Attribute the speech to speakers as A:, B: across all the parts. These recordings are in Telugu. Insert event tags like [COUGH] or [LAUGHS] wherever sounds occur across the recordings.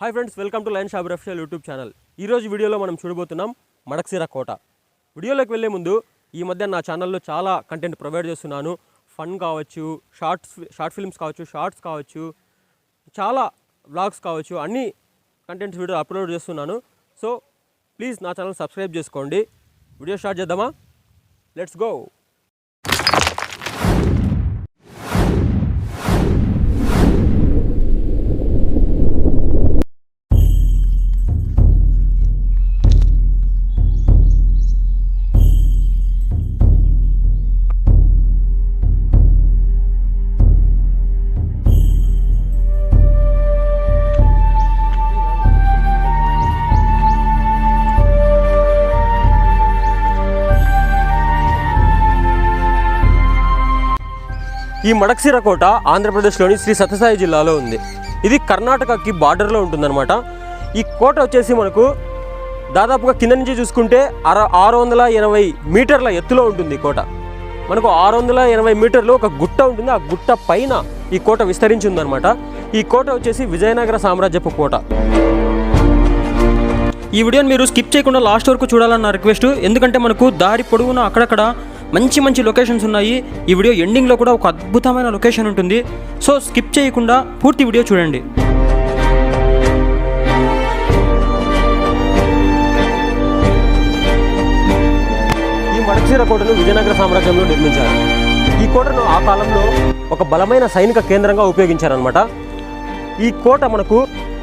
A: Hi friends welcome to line షాబర్ అఫిషియల్ యూట్యూబ్ ఛానల్ ఈ రోజు వీడియోలో మనం చూడబోతున్నాం మడక్సిర కోట. వీడియోలోకి వెళ్ళే ముందు ఈ మధ్య నా ఛానల్లో చాలా కంటెంట్ ప్రొవైడ్ చేస్తున్నాను. ఫన్ కావచ్చు షార్ట్స్ షార్ట్ ఫిల్మ్స్ కావచ్చు షార్ట్స్ కావచ్చు చాలా వ్లాగ్స్ కావచ్చు అన్ని కంటెంట్స్ వీడియో అప్లోడ్ చేస్తున్నాను. సో ప్లీజ్ నా ఛానల్ సబ్స్క్రైబ్ చేసుకోండి. వీడియో స్టార్ట్ చేద్దామా? లెట్స్ గో ఈ మడక్సిర కోట ఆంధ్రప్రదేశ్లోని శ్రీ సత్యసాయి జిల్లాలో ఉంది. ఇది కర్ణాటకకి బార్డర్లో ఉంటుందన్నమాట. ఈ కోట వచ్చేసి మనకు దాదాపుగా కింద నుంచి చూసుకుంటే అర ఆరు వందల ఎనభై మీటర్ల ఎత్తులో ఉంటుంది ఈ కోట. మనకు ఆరు వందల ఎనభై మీటర్లు ఒక గుట్ట ఉంటుంది. ఆ గుట్ట పైన ఈ కోట విస్తరించి ఉందన్నమాట. ఈ కోట వచ్చేసి విజయనగర సామ్రాజ్యపు కోట.
B: ఈ వీడియోని మీరు స్కిప్ చేయకుండా లాస్ట్ వరకు చూడాలన్న రిక్వెస్ట్. ఎందుకంటే మనకు దారి పొడవునా అక్కడక్కడ మంచి మంచి లొకేషన్స్ ఉన్నాయి. ఈ వీడియో ఎండింగ్లో కూడా ఒక అద్భుతమైన లొకేషన్ ఉంటుంది. సో స్కిప్ చేయకుండా పూర్తి వీడియో చూడండి.
A: ఈ మడచీర కోటను విజయనగర సామ్రాజ్యంలో నిర్మించారు. ఈ కోటను ఆ కాలంలో ఒక బలమైన సైనిక కేంద్రంగా ఉపయోగించారనమాట ఈ కోట మనకు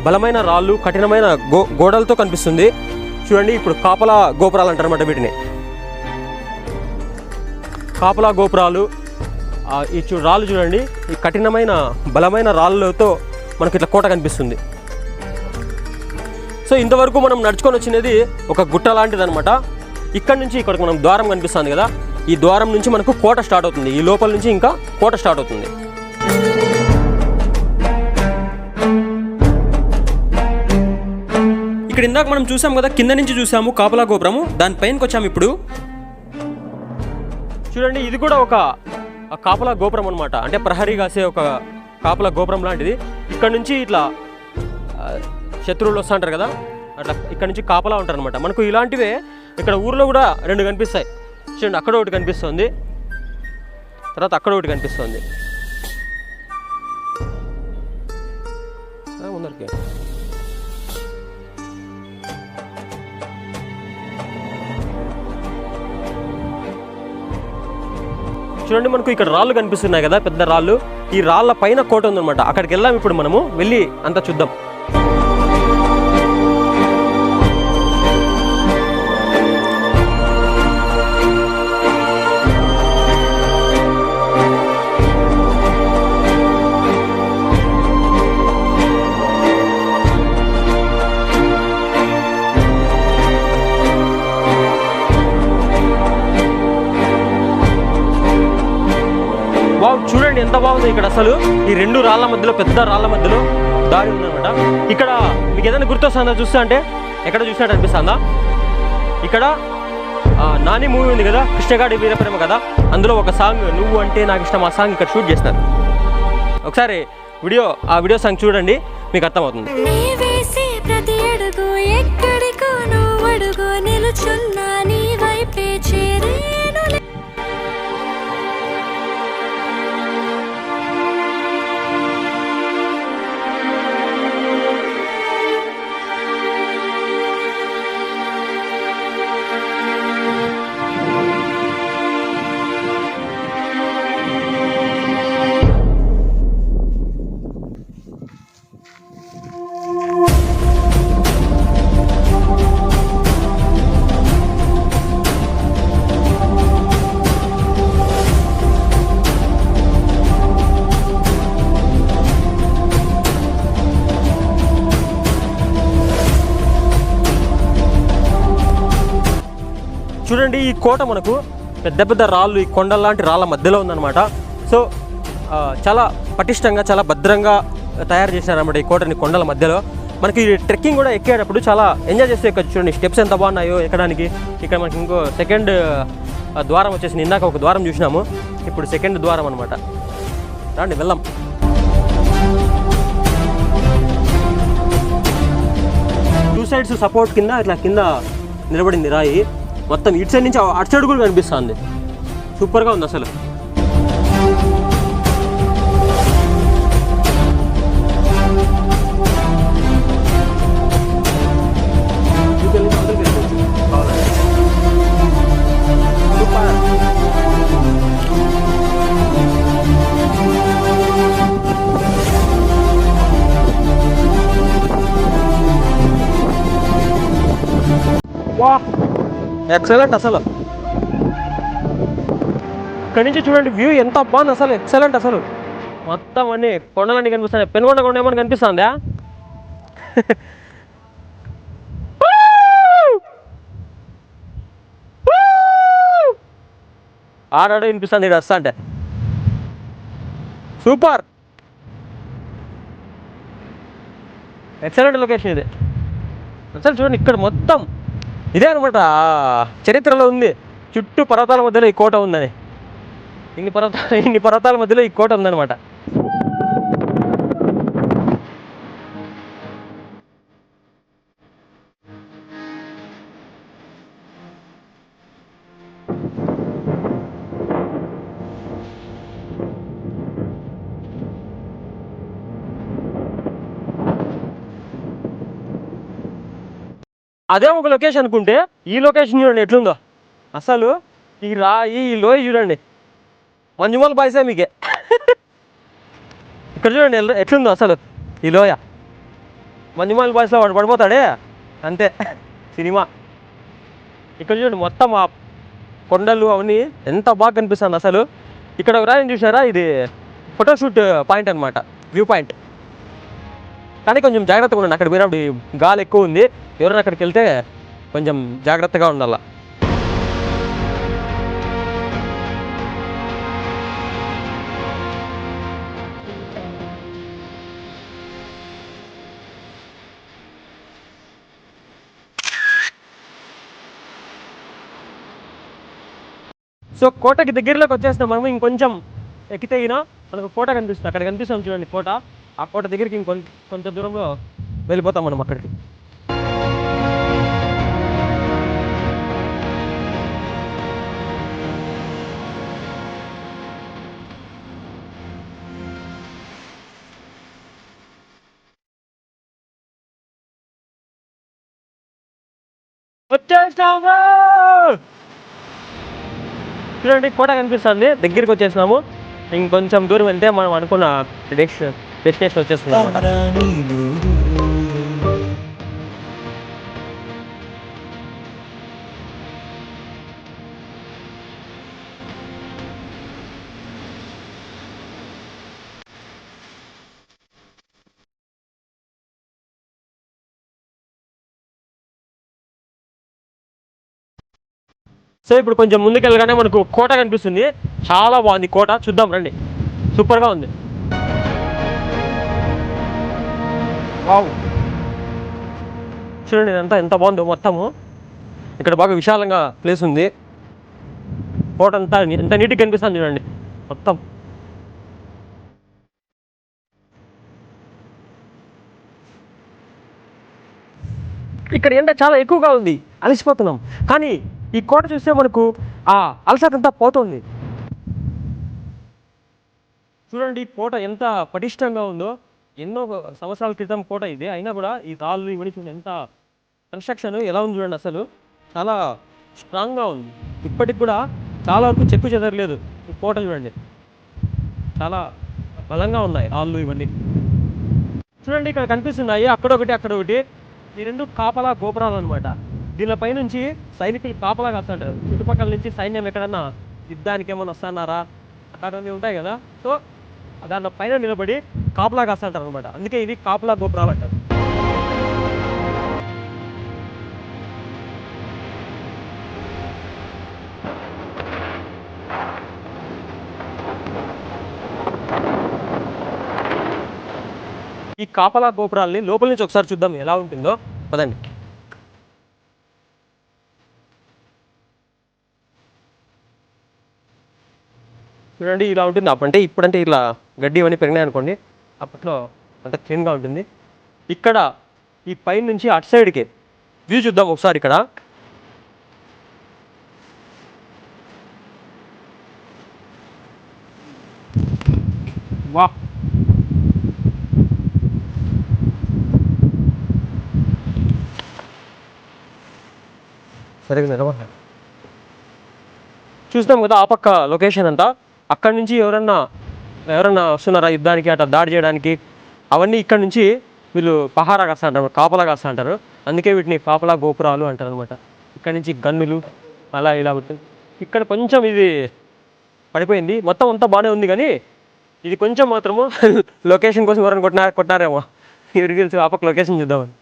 A: బలమైన రాళ్ళు కఠినమైన గో గోడలతో కనిపిస్తుంది. చూడండి ఇప్పుడు కాపలా గోపురాలు అంటారన్నమాట వీటిని. కాపలా గోపురాలు ఈ చూ రాళ్ళు చూడండి ఈ కఠినమైన బలమైన రాళ్ళతో మనకి ఇట్లా కోట కనిపిస్తుంది. సో ఇంతవరకు మనం నడుచుకొని వచ్చినది ఒక గుట్ట లాంటిది అనమాట ఇక్కడ నుంచి ఇక్కడికి మనం ద్వారం కనిపిస్తుంది కదా ఈ ద్వారం నుంచి మనకు కోట స్టార్ట్ అవుతుంది. ఈ లోపల నుంచి ఇంకా కోట స్టార్ట్ అవుతుంది.
B: ఇక్కడ ఇందాక మనం చూసాం కదా కింద నుంచి చూసాము కాపలా గోపురము దానిపైనకి వచ్చాము ఇప్పుడు.
A: చూడండి ఇది కూడా ఒక కాపలా గోపురం అనమాట అంటే ప్రహరీ కాసే ఒక కాపలా గోపురం లాంటిది. ఇక్కడ నుంచి ఇట్లా శత్రువులు వస్తూ ఉంటారు కదా? అట్లా ఇక్కడ నుంచి కాపలా ఉంటారు అనమాట మనకు ఇలాంటివే ఇక్కడ ఊర్లో కూడా రెండు కనిపిస్తాయి. చూడండి అక్కడ ఒకటి కనిపిస్తుంది. తర్వాత అక్కడ ఒకటి కనిపిస్తుంది. ఆ, చూడండి మనకు ఇక్కడ రాళ్ళు కనిపిస్తున్నాయి కదా పెద్ద రాళ్ళు. ఈ రాళ్ళ పైన కోట ఉందన్నమాట. అక్కడికి వెళ్దాం ఇప్పుడు మనము. వెళ్ళి అంతా చూద్దాం. చూడండి ఇక్కడ అసలు ఈ రెండు రాళ్ళ మధ్యలో పెద్ద రాళ్ళ మధ్యలో దారి ఉందన్నమాట. ఇక్కడ మీకు ఏదైనా గుర్తొస్తుందా చూస్తే అంటే ఎక్కడ చూసినట్టు అనిపిస్తుందా? ఇక్కడ ఆ, నాని మూవీ ఉంది కదా కృష్ణగాడి వీరప్రేమ కదా అందులో ఒక సాంగ్ నువ్వు అంటే నాకు ఇష్టం ఆ సాంగ్ ఇక్కడ షూట్ చేసినారు ఒకసారి వీడియో ఆ వీడియో సాంగ్ చూడండి మీకు అర్థమవుతుంది.
C: ప్రతి అడుగు ఎక్కడికో నువ్వు అడుగు నిలుచున్నా
A: కోట మనకు పెద్ద పెద్ద రాళ్ళు ఈ కొండల్లాంటి రాళ్ళ మధ్యలో ఉందన్నమాట. సో చాలా పటిష్టంగా చాలా భద్రంగా తయారు చేశారన్నమాట ఈ కోటని కొండల మధ్యలో. మనకి ట్రెక్కింగ్ కూడా ఎక్కేటప్పుడు చాలా ఎంజాయ్ చేస్తే చూడండి. స్టెప్స్ ఎంత బాగున్నాయో ఎక్కడానికి. ఇక్కడ మనకి ఇంకో సెకండ్ ద్వారం వచ్చేసి ఇందాక ఒక ద్వారం చూసినాము. ఇప్పుడు సెకండ్ ద్వారం అనమాట రండి వెళ్దాం. సైడ్స్ సపోర్ట్ కింద ఇట్లా కింద నిలబడింది రాయి. మొత్తం ఇటు సైడ్ నుంచి అటు సైడ్ కూడా కనిపిస్తుంది. సూపర్గా ఉంది అసలు. ఎక్సలెంట్ అసలు. ఇక్కడ నుంచి చూడండి వ్యూ ఎంత బాగుంది అసలు. ఎక్సలెంట్ అసలు. మొత్తం అన్ని కొండలన్నీ కనిపిస్తాయి పెనుగొండ కొండ ఏమైనా కనిపిస్తుందా? [LAUGHS] ఆడాడు వినిపిస్తుంది ఇక్కడ వస్తా అంటే. సూపర్ ఎక్సలెంట్ లొకేషన్ ఇది. అసలు చూడండి ఇక్కడ మొత్తం ఇదే అనమాట చరిత్రలో ఉంది. చుట్టూ పర్వతాల మధ్యలో ఈ కోట ఉందని. ఇన్ని పర్వతాల [LAUGHS] ఇన్ని పర్వతాల మధ్యలో ఈ కోట ఉందనమాట అదే ఒక లొకేషన్ అనుకుంటే ఈ లొకేషన్ చూడండి ఎట్లుందో. అసలు ఈ రాయి ఈ లోయ చూడండి. మంజుమల్ బాయ్సే మీకే. ఇక్కడ చూడండి ఎట్లుందో అసలు ఈ లోయ. మంజుమల్ బాయ్స్లో వాడు పడిపోతాడే? అంతే. సినిమా. ఇక్కడ చూడండి మొత్తం ఆ కొండలు అవన్నీ ఎంత బాగా కనిపిస్తుంది అసలు. ఇక్కడ ఒక రాయిని చూసారా ఇది ఫోటోషూట్ పాయింట్ అన్నమాట. View point. కానీ కొంచెం జాగ్రత్తగా ఉండండి. అక్కడ పోయినప్పుడు గాలి ఎక్కువ ఉంది. ఎవరైనా అక్కడికి వెళ్తే కొంచెం జాగ్రత్తగా ఉండాల. సో కోటకి దగ్గరలోకి వచ్చేస్తాం మనం ఇంకొంచెం ఎక్కితే అయినా మనకు కోట కనిపిస్తుంది. అక్కడ కనిపిస్తాం చూడండి కోట ఆ కోట దగ్గరికి ఇంకొంచెం కొంచెం దూరంలో వెళ్ళిపోతాం మనం అక్కడికి. వచ్చేసాము చూడండి కోట కనిపిస్తుంది. దగ్గరికి వచ్చేసినాము. ఇంకొంచెం దూరం వెళ్తే మనం అనుకున్న డెస్టినేషన్ డెస్టినేషన్ అన్నమాట. సో ఇప్పుడు కొంచెం ముందుకెళ్ళగానే మనకు కోట కనిపిస్తుంది. చాలా బాగుంది కోట. చూద్దాం రండి. సూపర్గా ఉంది. వావ్. చూడండి ఇదంతా ఎంత బాగుందో మొత్తము. ఇక్కడ బాగా విశాలంగా ప్లేస్ ఉంది. కోట అంతా ఎంత నీట్గా కనిపిస్తుంది చూడండి. మొత్తం. ఇక్కడ ఎండ చాలా ఎక్కువగా ఉంది. అలసిపోతున్నాం. కానీ ఈ కోట చూస్తే మనకు ఆ అలసట అంతా పోతుంది. చూడండి ఈ కోట ఎంత పటిష్టంగా ఉందో. ఎన్నో సంవత్సరాల క్రితం కోట ఇది. అయినా కూడా ఈ రాళ్ళు ఇవన్నీ చూడండి ఎంత కన్స్ట్రక్షన్ ఎలా ఉంది చూడండి అసలు. చాలా స్ట్రాంగ్గా ఉంది. ఇప్పటికి కూడా చాలా వరకు చెప్పు చెదరలేదు ఈ కోట చూడండి. చాలా బలంగా ఉన్నాయి రాళ్ళు ఇవన్నీ. చూడండి ఇక్కడ కనిపిస్తున్నాయి. అక్కడ ఒకటి అక్కడ ఒకటి. ఈ రెండు కాపలా గోపురాలు అనమాట దీనిపై నుంచి సైనికులు కాపలా కాస్తుంటారు చుట్టుపక్కల నుంచి సైన్యం ఎక్కడన్నా యుద్ధానికి ఏమైనా వస్తున్నారా? అక్కడ ఉంటాయి కదా. సో దాని పైన నిలబడి కాపలా కాస్తుంటారు అనమాట అందుకే ఇది కాపలా గోపురాలు అంటారు ఈ కాపలా గోపురాల్ని లోపల నుంచి ఒకసారి చూద్దాం ఎలా ఉంటుందో. పదండి. చూడండి ఇలా ఉంటుంది. అప్పుడంటే ఇప్పుడంటే ఇలా గడ్డి ఇవన్నీ పెరిగినాయి అనుకోండి. అప్పట్లో అంత క్లీన్గా ఉంటుంది. ఇక్కడ ఈ పైన నుంచి అటు సైడ్కి వ్యూ చూద్దాం ఒకసారి ఇక్కడ. వా. సరిగ్గా నిలబడ్డాను చూస్తాం కదా ఆ పక్క లొకేషన్ అంతా. అక్కడి నుంచి ఎవరన్నా ఎవరైనా వస్తున్నారా యుద్ధానికి అట్లా దాడి చేయడానికి? అవన్నీ ఇక్కడ నుంచి వీళ్ళు పహారా కాస్తా అంటారు కాపలా కాస్తా అంటారు. అందుకే వీటిని కాపలా గోపురాలు అంటారు అనమాట ఇక్కడ నుంచి గన్నులు అలా ఇలా ఉంటుంది. ఇక్కడ కొంచెం ఇది పడిపోయింది. మొత్తం అంతా బాగానే ఉంది కానీ ఇది కొంచెం మాత్రము [LAUGHS] లొకేషన్ కోసం ఎవరైనా కొట్టినా కొట్టినారేమో. ఎవరికి తెలుసు ఆ పక్క లొకేషన్ చూద్దామని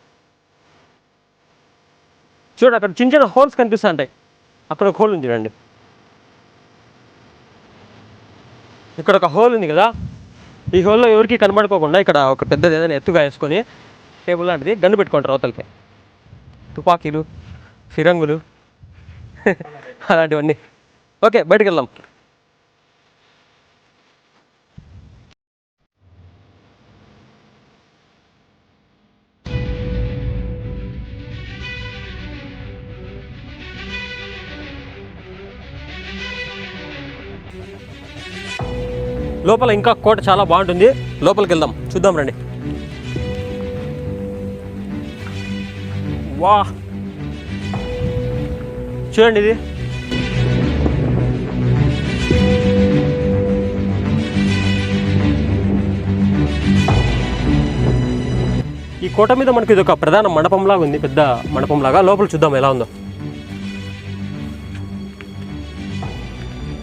A: చూడండి అక్కడ చిన్న చిన్న హోల్స్ కనిపిస్తూ ఉంటాయి. అక్కడ ఒక హోల్ ఉంది చూడండి. ఇక్కడ ఒక హోల్ ఉంది కదా. ఈ హోల్లో ఎవరికి కనబడుకోకుండా ఇక్కడ ఒక పెద్దది ఏదైనా ఎత్తుగా వేసుకొని టేబుల్ లాంటిది గన్ను పెట్టుకుంటారు అవతలకి. తుపాకీలు ఫిరంగులు [LAUGHS] అలాంటివన్నీ. ఓకే బయటకు వెళ్దాం. లోపల ఇంకా కోట చాలా బాగుంటుంది. లోపలికి వెళ్దాం. చూద్దాం రండి. వా. చూడండి ఇది. ఈ కోట మీద మనకి ఇది ఒక ప్రధాన మండపంలాగా ఉంది. పెద్ద మండపంలాగా. లోపల చూద్దాం ఎలా ఉందో.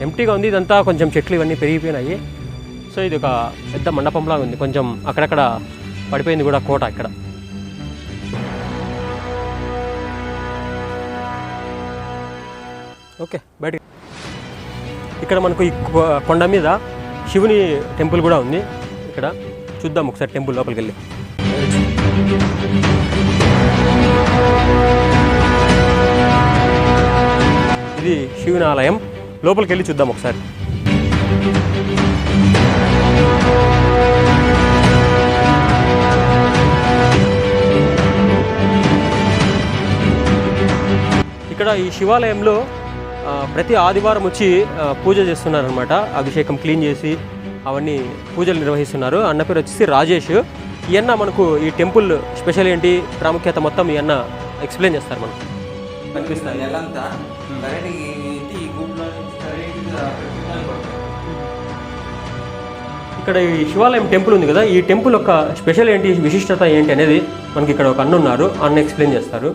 A: ఎంటీగా ఉంది. ఇదంతా కొంచెం చెట్లు ఇవన్నీ పెరిగిపోయినాయి. సో ఇది ఒక పెద్ద మండపంలా ఉంది. కొంచెం అక్కడక్కడ పడిపోయింది కూడా కోట ఇక్కడ. ఓకే బయట ఇక్కడ మనకు ఈ కొ- కొండ మీద శివుని టెంపుల్ కూడా ఉంది. ఇక్కడ చూద్దాం ఒకసారి టెంపుల్ లోపలికి వెళ్ళి. ఇది శివుని ఆలయం లోపలికి వెళ్ళి చూద్దాం ఒకసారి. ఇక్కడ ఈ శివాలయంలో ప్రతి ఆదివారం వచ్చి పూజ చేస్తున్నారనమాట అభిషేకం క్లీన్ చేసి అవన్నీ పూజలు నిర్వహిస్తున్నారు. అన్న పేరు వచ్చేసి రాజేష్. ఈ అన్న మనకు ఈ టెంపుల్ స్పెషల్ ఏంటి ప్రాముఖ్యత మొత్తం ఈ అన్న ఎక్స్ప్లెయిన్ చేస్తారు మనకు.
D: కనిపిస్తుంది నెలంతా.
A: ఇక్కడ ఈ శివాలయం టెంపుల్ ఉంది కదా ఈ టెంపుల్ యొక్క స్పెషల్ ఏంటి విశిష్టత ఏంటి అనేది మనకి ఇక్కడ ఒక అన్న ఉన్నారు. అన్న ఎక్స్ప్లెయిన్ చేస్తారు.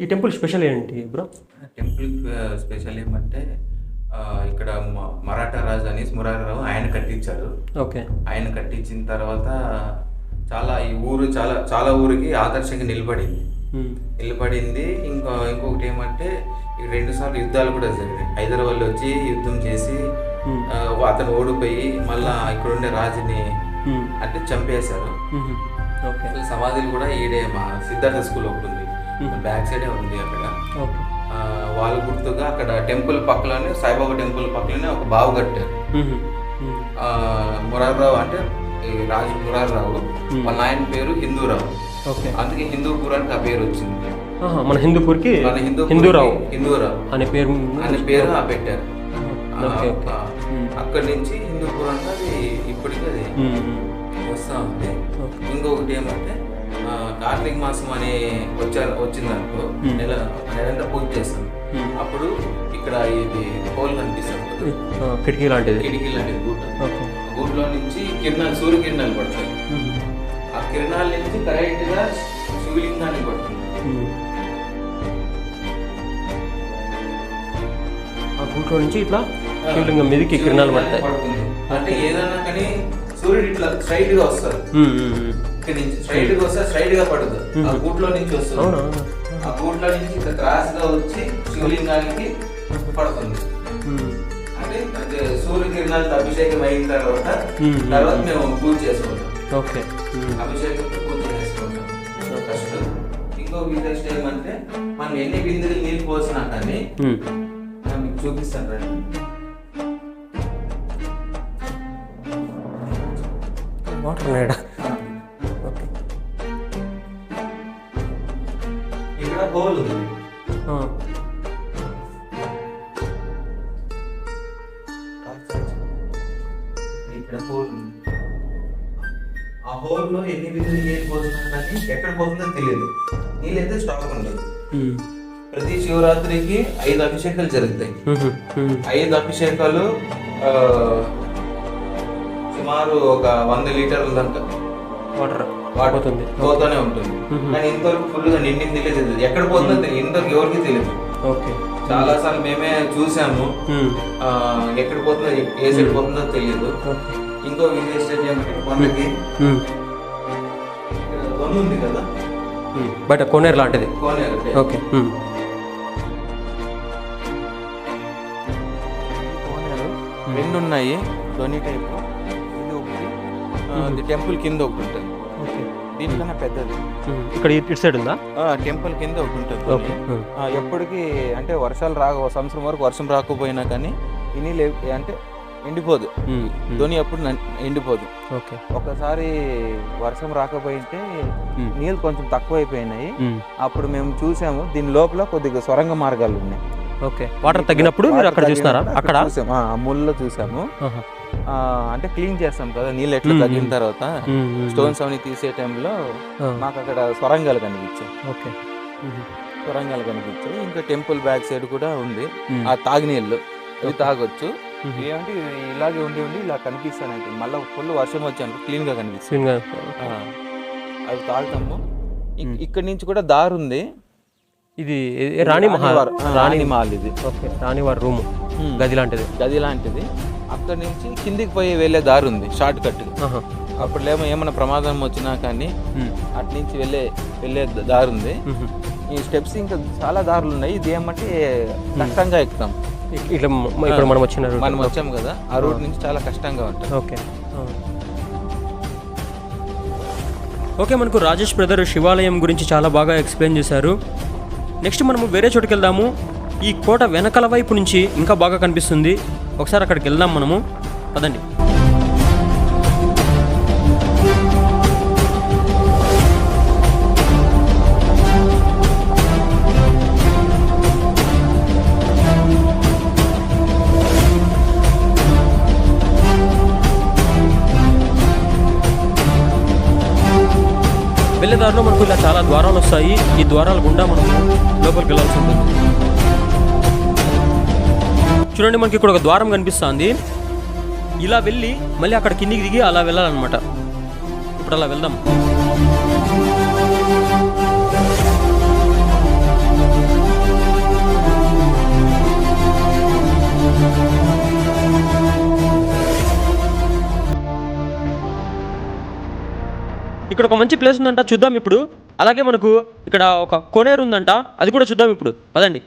A: ఈ టెంపుల్ స్పెషల్ ఏంటి బ్రో?
D: టెంపుల్ స్పెషల్ ఏమంటే ఇక్కడ మరాఠా రాజు అని మురారావు ఆయన కట్టించారు.
A: ఓకే.
D: ఆయన కట్టించిన తర్వాత చాలా ఈ ఊరు చాలా చాలా ఊరికి ఆదర్శంగా నిలబడింది. నిలబడింది. ఇంకా ఇంకొకటి ఏమంటే ఈ రెండు సార్లు యుద్ధాలు కూడా జరిగాయి హైదరాబాద్లో వచ్చి యుద్ధం చేసి అతను ఓడిపోయి మళ్ళా ఇక్కడుండే రాజుని అంటే చంపేశారు. సమాధులు కూడా ఈడే మా సిద్ధార్థ స్కూల్ ఒకటి ఉంది. బ్యాక్ సైడే ఉంది అక్కడ. వాళ్ళ గుర్తుగా అక్కడ టెంపుల్ పక్కలోనే సాయిబాబా టెంపుల్ పక్కలోనే ఒక బావు కట్టారు. ఆ, మురారావు అంటే ఈ రాజు మురారావు వాళ్ళ ఆయన పేరు హిందూరావు.
A: ఓకే.
D: అందుకే హిందూపురానికి ఆ పేరు వచ్చింది.
A: మన హిందూపూర్కి హిందూరావు.
D: హిందూరావు.
A: అనే పేరు
D: అనే పేరు ఆ పెట్టారు. అక్కడి నుంచి హిందూపురానికి అది ఇప్పటికీ అది వస్తూ ఉంది. ఇంకొకటి ఏమంటే కార్తీక మాసం అనే వచ్చారు వచ్చిందనుకో నెల నెలంతా పూజ చేస్తాం. అప్పుడు ఇక్కడ ఇది హోల్ కనిపిస్తుంది
A: కిటికీ లాంటిది.
D: కిటికీ లాంటి గూట. గూట్లో నుంచి కిరణాలు సూర్య కిరణాలు పడతాయి. ఆ కిరణాల నుంచి కరెక్ట్గా శివలింగాన్ని పడుతుంది.
A: ఆ గూట్లో నుంచి ఇట్లా శివలింగం మీదకి కిరణాలు పడతాయి.
D: అంటే ఏదన్నా కానీ సూర్యుడు ఇట్లా స్ట్రైట్గా వస్తారు. ఇక్కడ నుంచి స్ట్రైట్గా వస్తే స్ట్రైట్గా పడదు ఆ గూట్లో నుంచి వస్తుంది. ఆ గూట్లో నుంచి ఇట్లా క్రాస్గా వచ్చి శివలింగానికి పడుతుంది. అంటే అంటే సూర్యకిరణాలతో అభిషేకం అయిన తర్వాత. తర్వాత మేము. పూజ చేసుకుంటాం.
A: ఓకే. ఉమ్.
D: అభిషేకంతో పూజ చేసుకుంటాం. ఫస్ట్ ఇంకో విశేషం ఏమంటే మనం ఎన్ని బిందెలు నీళ్ళు పోసినా కానీ మీకు చూపిస్తాను రండి.
A: వాటర్
D: ప్రతి శివరాత్రికి ఐదు అభిషేకాలు జరుగుతాయి. ఐదు అభిషేకాలు సుమారు ఒక వంద లీటర్ల దాకా
A: వాటర్
D: వాటర్
A: పోతుంది.
D: పోతూనే ఉంటుంది. కానీ ఇంతవరకు ఫుల్గా నిండింది తెలియదు. ఎక్కడ పోతుందో తెలియదు. ఇంతవరకు ఎవరికి తెలియదు.
A: ఓకే.
D: చాలా సార్లు మేమే చూసాము. ఎక్కడ పోతుందో ఏ సైడ్ పోతుందో తెలియదు. ఇంకో
A: ఉమ్.
D: ఇక్కడ దొన్ను ఉంది కదా.
A: బయట కోనేరు లాంటిది.
D: కోనేరు
A: ఓకే.
D: కోనేరు రెండు ఉన్నాయి. ధోని టైప్ ఇది ఒకటి. టెంపుల్ కింద ఒకటి ఉంటుంది.
A: ఓకే.
D: దీనికన్నా పెద్దది.
A: ఇక్కడ ఇటు సైడ్ ఉందా?
D: టెంపుల్ కింద ఒకటి ఉంటుంది
A: ఓకే
D: ఎప్పటికీ అంటే వర్షాలు రాక సంవత్సరం వరకు వర్షం రాకపోయినా కానీ నీళ్ళు ఏ- అంటే ఎండిపోదు. ధోని అప్పుడు ఎండిపోదు
A: ఓకే
D: ఒకసారి వర్షం రాకపోయింటే. నీళ్ళు కొంచెం తక్కువ అయిపోయినాయి. అప్పుడు మేము చూసాము దీని లోపల కొద్దిగా సొరంగ మార్గాలు ఉన్నాయి
A: ఓకే వాటర్ తగ్గినప్పుడు మీరు అక్కడ
D: తగ్గినప్పుడు
A: అక్కడ
D: ముళ్ళలో చూసాము అంటే క్లీన్ చేస్తాం కదా నీళ్ళు ఎట్లా. తగ్గిన తర్వాత. స్టోన్స్ అవన్నీ తీసే టైంలో. మాకు అక్కడ సొరంగాలు కనిపించాయి
A: ఓకే.
D: సొరంగాలు కనిపించాయి ఇంకా టెంపుల్ బ్యాక్ సైడ్ కూడా ఉంది. ఆ తాగినీళ్ళు ఇవి తాగొచ్చు. ఏమంటే ఇలాగే ఉండి ఉండి ఇలా కనిపిస్తానంటే మళ్ళీ ఫుల్ వర్షం వచ్చాను క్లీన్గా కనిపిస్తుంది. అవి తాగుతాము. ఇక్- ఇక్కడి నుంచి కూడా దారి ఉంది.
A: ఇది రాణి మహల్?
D: రాణి మహల్ ఇది.
A: ఓకే రాణివారి రూమ్. గది లాంటిది.
D: గది లాంటిది. అక్కడి నుంచి కిందికి పోయి వెళ్ళే దారి ఉంది షార్ట్ కట్.
A: ఆహా.
D: అప్పుడులేమో ఏమైనా ప్రమాదం వచ్చినా కానీ. అటు నుంచి వెళ్ళే వెళ్ళే దారి ఉంది. ఈ స్టెప్స్ ఇంకా చాలా దారులు ఉన్నాయి. ఇది ఏమంటే కష్టంగా ఎక్కుతాం.
A: ఇట్లా ఇప్పుడు మనం వచ్చిన.
D: మనం వచ్చాము కదా ఆ రూట్ నుంచి చాలా కష్టంగా ఉంటుంది.
A: ఓకే. ఓకే మనకు రాజేష్ బ్రదర్ శివాలయం గురించి చాలా బాగా ఎక్స్ప్లెయిన్ చేశారు. నెక్స్ట్ మనము వేరే చోటుకి వెళ్దాము. ఈ కోట వెనకల వైపు నుంచి ఇంకా బాగా కనిపిస్తుంది. ఒకసారి అక్కడికి వెళ్దాం మనము. పదండి. దారిలో మనకు ఇలా చాలా ద్వారాలు వస్తాయి. ఈ ద్వారాల గుండా మనం లోపలికి వెళ్ళాల్సి ఉంటుంది. చూడండి మనకి ఇక్కడ ఒక ద్వారం కనిపిస్తుంది. ఇలా వెళ్ళి మళ్ళీ అక్కడ కిందికి దిగి అలా వెళ్ళాలన్నమాట. ఇప్పుడు అలా వెళ్దాం. ఇక్కడ ఒక మంచి ప్లేస్ ఉందంట చూద్దాం ఇప్పుడు. అలాగే మనకు ఇక్కడ ఒక కోనేరు ఉందంట అది కూడా చూద్దాం ఇప్పుడు. పదండి.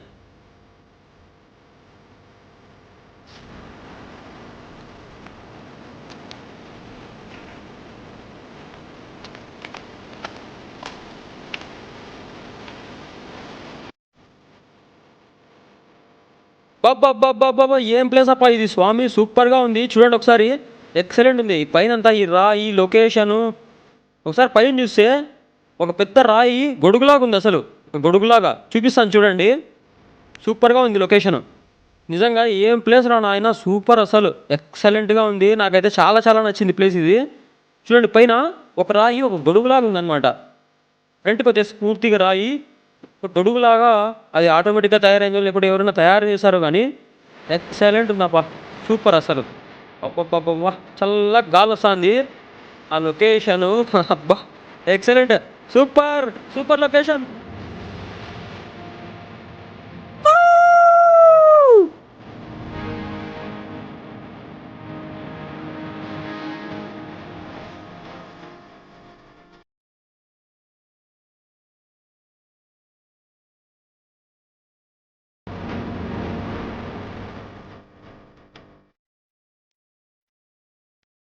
A: బాబా ఏం ప్లేస్ అప్ప ఇది? స్వామి సూపర్గా ఉంది. చూడండి ఒకసారి. ఎక్సలెంట్ ఉంది. పైన అంతా ఈ రా ఈ లొకేషను ఒకసారి పైన చూస్తే ఒక పెద్ద రాయి గొడుగులాగా ఉంది అసలు. గొడుగులాగా. చూపిస్తాను చూడండి. సూపర్గా ఉంది లొకేషన్. నిజంగా ఏం ప్లేస్ రా నాయన? సూపర్ అసలు. ఎక్సలెంట్గా ఉంది. నాకైతే చాలా చాలా నచ్చింది ప్లేస్ ఇది. చూడండి పైన ఒక రాయి ఒక గొడుగులాగా ఉందన్నమాట. రెంట్ వచ్చేసి పూర్తిగా రాయి. ఒక గొడుగులాగా అది ఆటోమేటిక్గా తయారైందో లేకపోతే ఎవరైనా తయారు చేశారో కానీ ఎక్సలెంట్ ఉందప్పా. సూపర్ అసలు. అబ్బబ్బబ్బా చల్లగా గాలి వస్తుంది. ఆ లొకేషను అబ్బా ఎక్సలెంట్ సూపర్ సూపర్ లొకేషన్.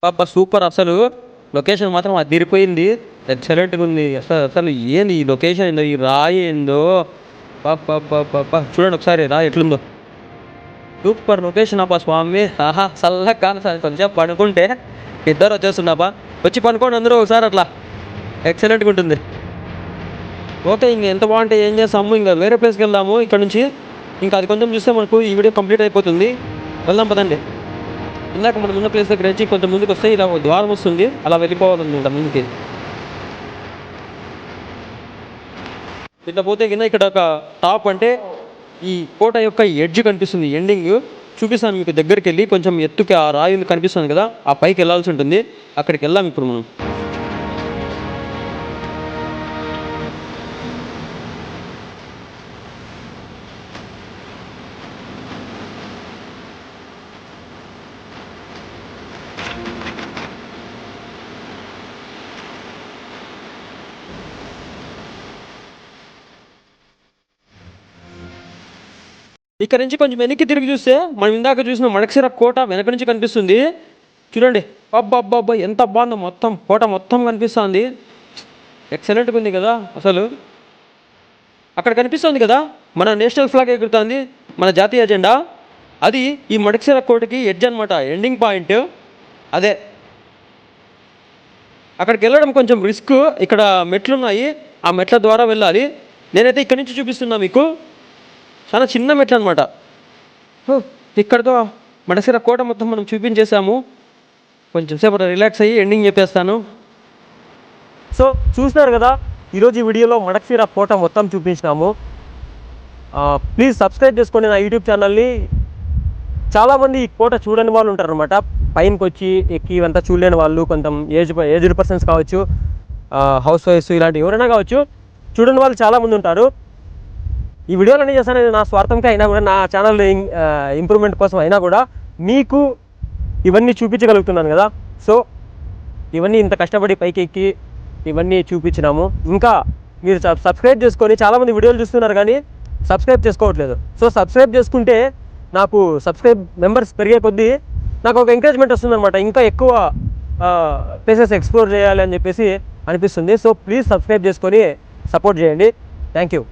A: పాప సూపర్ అసలు. లొకేషన్ మాత్రం అదిరిపోయింది ఎక్సలెంట్గా ఉంది. అసలు అసలు ఏంది ఈ లొకేషన్ ఏందో ఈ రాయి ఏందో? పాప చూడండి ఒకసారి రాయి ఎట్లుందో. సూపర్ లొకేషన్ అప్ప స్వామి. ఆహా చల్లగా కాను సార్ కొంచెం పడుకుంటే ఇద్దరు వచ్చేస్తున్నాపా వచ్చి పనుకోండి అందరూ ఒకసారి అట్లా. ఎక్సలెంట్గా ఉంటుంది. ఓకే ఇంక ఎంత బాగుంటే ఏం చేస్తాము? ఇంకా వేరే ప్లేస్కి వెళ్దాము ఇక్కడ నుంచి. ఇంకా అది కొంచెం చూస్తే మనకు ఈ వీడియో కంప్లీట్ అయిపోతుంది. వెళ్దాం పదండి. ఇందాక మనం ఉన్న ప్లేస్ దగ్గర నుంచి కొంచెం ముందుకు వస్తే ఇలా ఒక ద్వారం వస్తుంది అలా వెళ్ళిపోవాలన్నమాట ముందుకి. ఇట్లా పోతే కింద ఇక్కడ ఒక టాప్ అంటే ఈ కోట యొక్క ఎడ్జ్ కనిపిస్తుంది. ఎండింగ్ చూపిస్తాను మీకు దగ్గరికి వెళ్ళి కొంచెం ఎత్తుకి ఆ రాయి కనిపిస్తుంది కదా ఆ పైకి వెళ్ళాల్సి ఉంటుంది. అక్కడికి వెళ్దాం ఇప్పుడు మనం. ఇక్కడ నుంచి కొంచెం వెనక్కి తిరిగి చూస్తే మనం ఇందాక చూసిన మడకసిర కోట వెనక నుంచి కనిపిస్తుంది. చూడండి. అబ్బా ఎంత బాగుందో మొత్తం కోట మొత్తం కనిపిస్తుంది. ఎక్సలెంట్గా ఉంది కదా అసలు. అక్కడ కనిపిస్తుంది కదా మన నేషనల్ ఫ్లాగ్ ఎగురుతుంది మన జాతీయ ఎజెండా. అది ఈ మడకసిర కోటకి ఎడ్జ్ అనమాట ఎండింగ్ పాయింట్ అదే. అక్కడికి వెళ్ళడం కొంచెం రిస్క్ ఇక్కడ మెట్లు ఉన్నాయి. ఆ మెట్ల ద్వారా వెళ్ళాలి. నేనైతే ఇక్కడి నుంచి చూపిస్తున్నా మీకు. చాలా చిన్న మెట్లు అనమాట ఇక్కడతో మడసిర కోట మొత్తం మనం చూపించేసాము కొంచెం సేపు రిలాక్స్ అయ్యి ఎండింగ్ చెప్పేస్తాను.
E: సో చూసినారు కదా ఈరోజు ఈ వీడియోలో మడక్సీర కోట మొత్తం చూపించినాము. ప్లీజ్ సబ్స్క్రైబ్ చేసుకోండి నా యూట్యూబ్ ఛానల్ని చాలామంది ఈ కోట చూడని వాళ్ళు ఉంటారు అనమాట పైనకి వచ్చి ఎక్కి ఇవంతా చూడలేని వాళ్ళు కొంచెం ఏజ్ ఏజ్డ్ పర్సన్స్ కావచ్చు హౌస్ వైఫ్స్ ఇలాంటి ఎవరైనా కావచ్చు చూడని వాళ్ళు చాలామంది ఉంటారు. ఈ వీడియోలు అన్నీ చేస్తాను నా స్వార్థంగా అయినా కూడా నా ఛానల్ ఇంప్రూవ్మెంట్ కోసం అయినా కూడా మీకు ఇవన్నీ చూపించగలుగుతున్నాను కదా. సో ఇవన్నీ ఇంత కష్టపడి పైకి ఎక్కి ఇవన్నీ చూపించినాము. ఇంకా మీరు సబ్స్క్రైబ్ చేసుకొని చాలామంది వీడియోలు చూస్తున్నారు కానీ సబ్స్క్రైబ్ చేసుకోవట్లేదు. సో సబ్స్క్రైబ్ చేసుకుంటే నాకు సబ్స్క్రైబ్ మెంబర్స్ పెరిగే కొద్దీ నాకు ఒక ఎంకరేజ్మెంట్ వస్తుందన్నమాట. ఇంకా ఎక్కువ ప్లేసెస్ ఎక్స్ప్లోర్ చేయాలి అని చెప్పేసి అనిపిస్తుంది. సో ప్లీజ్ సబ్స్క్రైబ్ చేసుకొని సపోర్ట్ చేయండి. Thank you